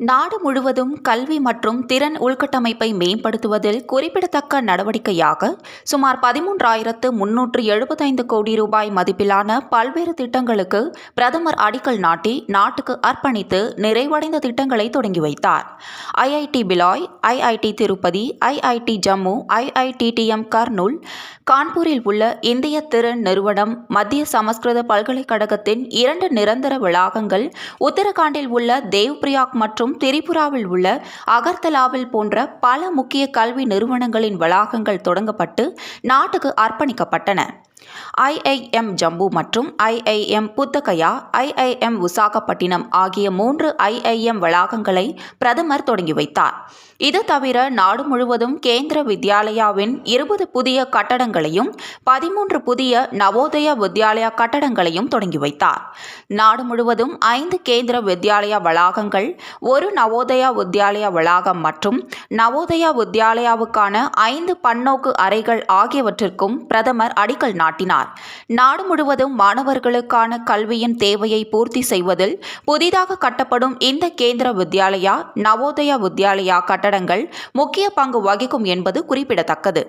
நாடு முழுவதும் கல்வி மற்றும் திறன் உள்கட்டமைப்பை மேம்படுத்துவதில் குறிப்பிடத்தக்க நடவடிக்கையாக சுமார் பதிமூன்றாயிரத்து முன்னூற்று எழுபத்தைந்து கோடி ரூபாய் மதிப்பிலான பல்வேறு திட்டங்களுக்கு பிரதமர் அடிக்கல் நாட்டி நாட்டுக்கு அர்ப்பணித்து நிறைவடைந்த திட்டங்களை தொடங்கி வைத்தார். IIT Bhilai IIT Tirupati IIT Jammu IIT DM Kurnool கான்பூரில் உள்ள இந்திய திறன் நிறுவனம் மத்திய சமஸ்கிருத பல்கலைக்கழகத்தின் இரண்டு நிரந்தர வளாகங்கள் உத்தரகாண்டில் உள்ள தேவ்பிரியாக் மற்றும் திரிபுராவில் உள்ள அகர்தலாவில் போன்ற பல முக்கிய கல்வி நிறுவனங்களின் வளாகங்கள் தொடங்கப்பட்டு நாட்டுக்கு அர்ப்பணிக்கப்பட்டன. ஐஐஎம் ஜம்பு மற்றும் ஐஐஎம் புத்தகயா ஐஐஎம் விசாகப்பட்டினம் ஆகிய மூன்று ஐஐஎம் வளாகங்களை பிரதமர் தொடங்கி வைத்தார். இது தவிர நாடு முழுவதும் கேந்திர வித்யாலயாவின் இருபது புதிய கட்டடங்களையும் பதிமூன்று புதிய நவோதயா வித்யாலயா கட்டடங்களையும் தொடங்கி வைத்தார். நாடு முழுவதும் ஐந்து கேந்திர வித்யாலயா வளாகங்கள் ஒரு நவோதயா வித்யாலயா வளாகம் மற்றும் நவோதயா வித்யாலயாவுக்கான ஐந்து பன்னோக்கு அறைகள் ஆகியவற்றிற்கும் பிரதமர் அடிக்கல் நாட்டினார். நாடு முழுவதும் மாணவர்களுக்கான கல்வியின் தேவையை பூர்த்தி செய்வதில் புதிதாக கட்டப்படும் இந்த கேந்திர வித்யாலயா நவோதயா வித்யாலயா கட்ட கட்டடங்கள் முக்கிய பங்கு வகிக்கும் என்பது குறிப்பிடத்தக்கது.